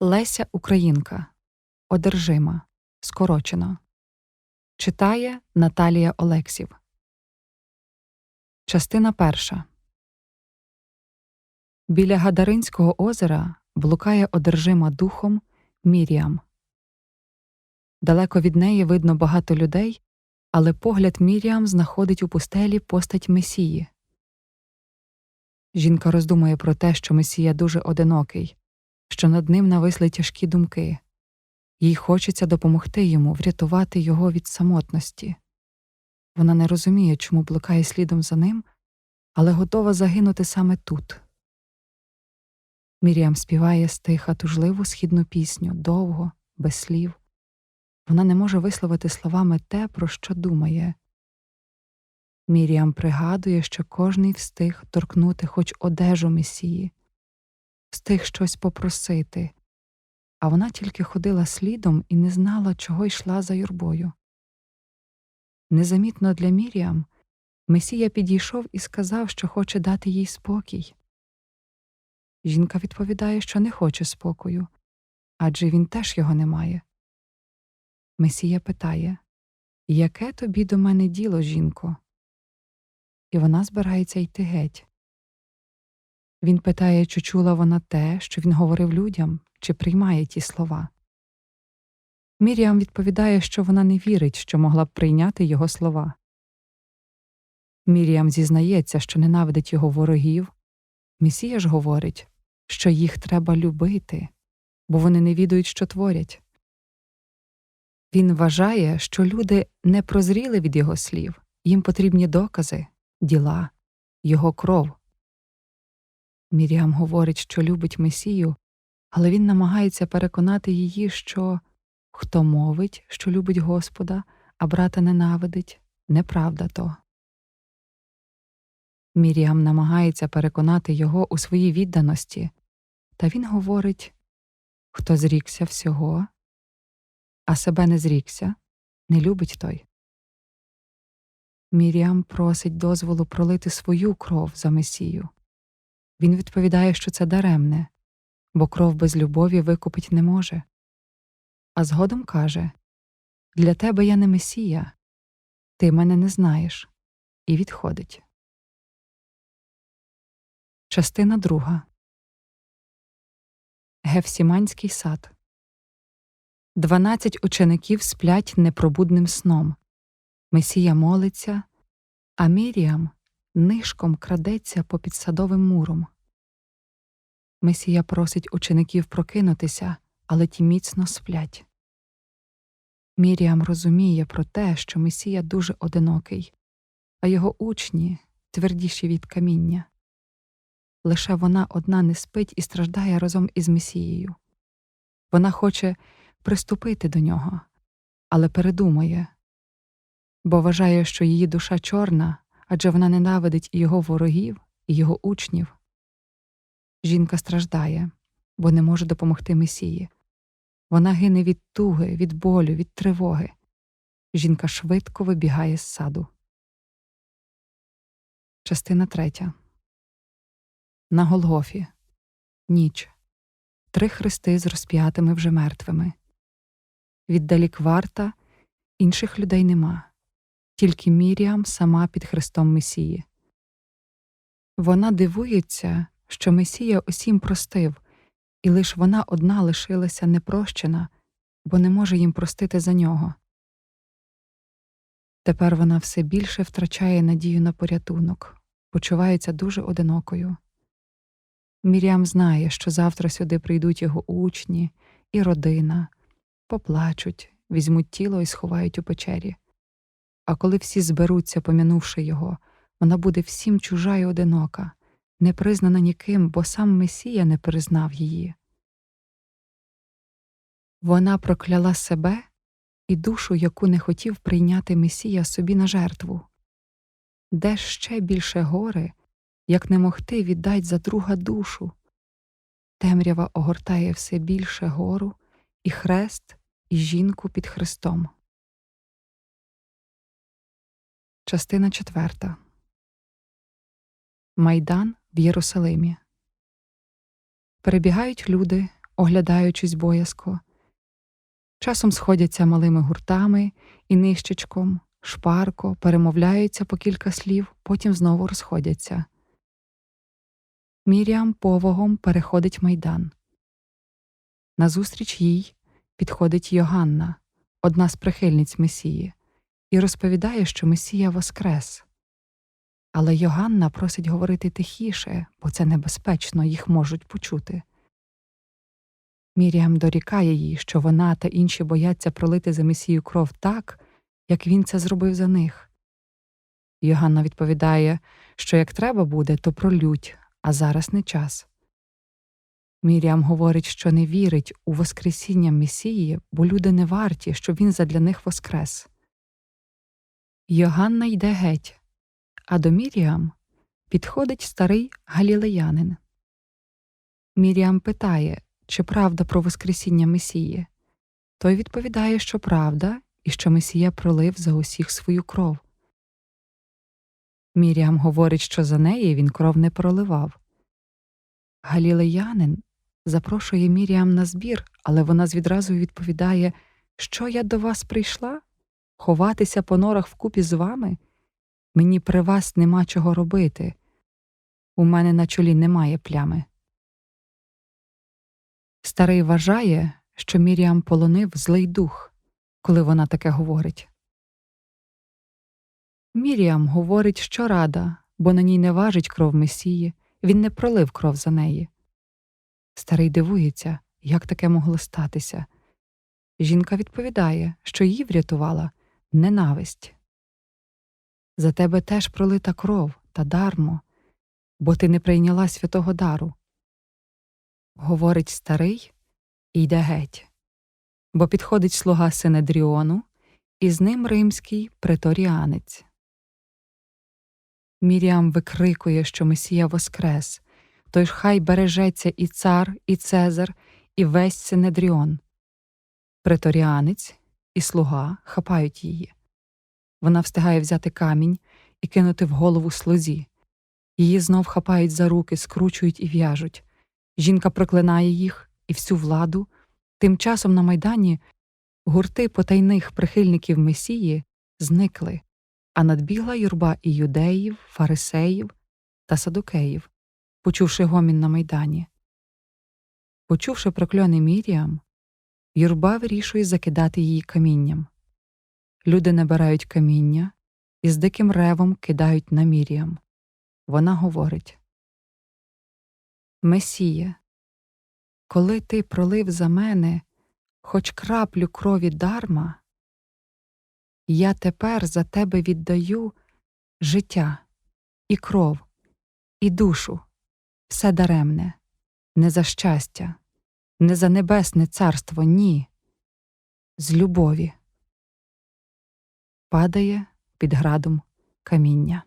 Леся Українка. Одержима. Скорочено. Читає Наталія Олексів. Частина перша. Біля Гадаринського озера блукає одержима духом Міріам. Далеко від неї видно багато людей, але погляд Міріам знаходить у пустелі постать Месії. Жінка роздумує про те, що Месія дуже одинокий, що над ним нависли тяжкі думки. Їй хочеться допомогти йому, врятувати його від самотності. Вона не розуміє, чому блукає слідом за ним, але готова загинути саме тут. Міріам співає стиха тужливу східну пісню довго, без слів. Вона не може висловити словами те, про що думає. Міріам пригадує, що кожний встиг торкнути хоч одежу месії, встиг щось попросити, а вона тільки ходила слідом і не знала, чого йшла за юрбою. Незамітно для Міріам Месія підійшов і сказав, що хоче дати їй спокій. Жінка відповідає, що не хоче спокою, адже він теж його не має. Месія питає Яке тобі до мене діло, жінко? І вона збирається йти геть. Він питає, чи чула вона те, що він говорив людям, чи приймає ті слова. Міріам відповідає, що вона не вірить, що могла б прийняти його слова. Міріам зізнається, що ненавидить його ворогів. Месія ж говорить, що їх треба любити, бо вони не відають, що творять. Він вважає, що люди не прозріли від його слів, їм потрібні докази, діла, його кров. Міріам говорить, що любить Месію, але він намагається переконати її, що хто мовить, що любить Господа, а брата ненавидить, неправда то. Міріам намагається переконати його у своїй відданості, та він говорить хто зрікся всього, а себе не зрікся, не любить той. Міріам просить дозволу пролити свою кров за Месію. Він відповідає, що це даремне, бо кров без любові викупить не може. А згодом каже Для тебе я не Месія, ти мене не знаєш, і відходить. Частина друга Гефсіманський сад. Дванадцять учеників сплять непробудним сном. Месія молиться, а Міріам нишком крадеться попід садовим муром. Месія просить учеників прокинутися, але ті міцно сплять. Міріам розуміє про те, що Месія дуже одинокий, а його учні твердіші від каміння. Лише вона одна не спить і страждає разом із Месією. Вона хоче приступити до нього, але передумає, бо вважає, що її душа чорна, адже вона ненавидить і його ворогів, і його учнів. Жінка страждає, бо не може допомогти Месії. Вона гине від туги, від болю, від тривоги. Жінка швидко вибігає з саду. Частина третя. На Голгофі. Ніч. Три хрести з розп'ятими вже мертвими. Віддалік варта, інших людей нема, тільки Міріам сама під хрестом Месії. Вона дивується, що Месія усім простив, і лиш вона одна лишилася непрощена, бо не може їм простити за нього. Тепер вона все більше втрачає надію на порятунок, почувається дуже одинокою. Мірям знає, що завтра сюди прийдуть його учні і родина, поплачуть, візьмуть тіло і сховають у печері. А коли всі зберуться, помінувши його, вона буде всім чужа й одинока, не признана ніким, бо сам Месія не признав її. Вона прокляла себе і душу, яку не хотів прийняти Месія собі на жертву. Де ще більше гори, як не могти віддать за друга душу? Темрява огортає все більше гору, і хрест, і жінку під хрестом. Частина четверта Майдан в Єрусалимі. Перебігають люди, оглядаючись боязко. Часом сходяться малими гуртами і нищечком, шпарко, перемовляються по кілька слів, потім знову розходяться. Міріам повагом переходить майдан. Назустріч їй підходить Йоганна, одна з прихильниць Месії, і розповідає, що Месія воскрес. Але Йоганна просить говорити тихіше, бо це небезпечно, їх можуть почути. Міріам дорікає їй, що вона та інші бояться пролити за Месію кров так, як він це зробив за них. Йоганна відповідає, що як треба буде, то пролють, а зараз не час. Міріам говорить, що не вірить у Воскресіння Месії, бо люди не варті, щоб він задля них воскрес. Йоганна йде геть, а до Міріам підходить старий галілеянин. Міріам питає, чи правда про Воскресіння Месії. Той відповідає, що правда, і що Месія пролив за усіх свою кров. Міріам говорить, що за неї він кров не проливав. Галілеянин запрошує Міріам на збір, але вона відразу відповідає, що я до вас прийшла? Ховатися по норах вкупі з вами? Мені при вас нема чого робити. У мене на чолі немає плями. Старий вважає, що Міріам полонив злий дух, коли вона таке говорить. Міріам говорить, що рада, бо на ній не важить кров Месії, він не пролив кров за неї. Старий дивується, як таке могло статися. Жінка відповідає, що її врятувала ненависть. За тебе теж пролита кров та дармо, бо ти не прийняла святого дару. Говорить старий і йде геть, бо підходить слуга Синедріону, і з ним римський преторіанець. Міріам викрикує, що Месія воскрес, тож хай бережеться і цар, і Цезар, і весь Синедріон. Преторіанець і слуга хапають її. Вона встигає взяти камінь і кинути в голову слузі. Її знов хапають за руки, скручують і в'яжуть. Жінка проклинає їх і всю владу. Тим часом на майдані гурти потайних прихильників Месії зникли, а надбігла юрба і юдеїв, фарисеїв та садукеїв, почувши гомін на майдані. Почувши прокльони Міріам, юрба вирішує закидати її камінням. Люди набирають каміння і з диким ревом кидають на Міріам. Вона говорить Месія, коли ти пролив за мене хоч краплю крові дарма, я тепер за тебе віддаю життя і кров, і душу, все даремне, не за щастя, не за небесне царство, ні, з любові. Падає під градом каміння.